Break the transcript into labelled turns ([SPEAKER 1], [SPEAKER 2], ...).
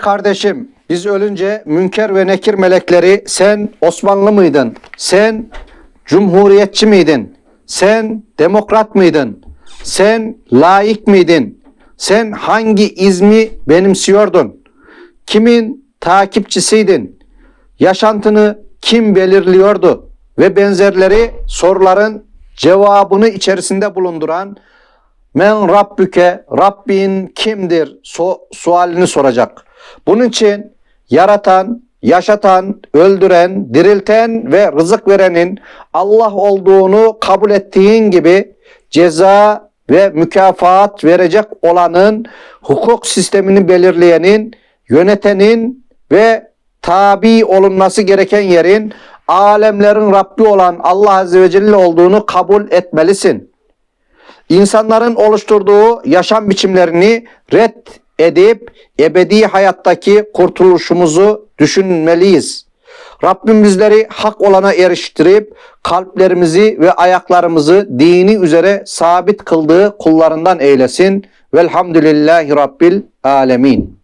[SPEAKER 1] kardeşim, biz ölünce münker ve nekir melekleri sen Osmanlı mıydın? Sen cumhuriyetçi miydin? Sen demokrat mıydın? Sen laik miydin? Sen hangi izmi benimsiyordun? Kimin takipçisiydin? Yaşantını kim belirliyordu? Ve benzerleri soruların cevabını içerisinde bulunduran Men Rabbüke, Rabbin kimdir so sualini soracak. Bunun için yaratan, yaşatan, öldüren, dirilten ve rızık verenin Allah olduğunu kabul ettiğin gibi ceza ve mükafat verecek olanın, hukuk sistemini belirleyenin, yönetenin ve tabi olunması gereken yerin alemlerin Rabbi olan Allah Azze ve Celle olduğunu kabul etmelisin insanların oluşturduğu yaşam biçimlerini red edip ebedi hayattaki kurtuluşumuzu düşünmeliyiz. Rabbim bizleri hak olana eriştirip kalplerimizi ve ayaklarımızı dini üzere sabit kıldığı kullarından eylesin. Velhamdülillahi Rabbil alemin.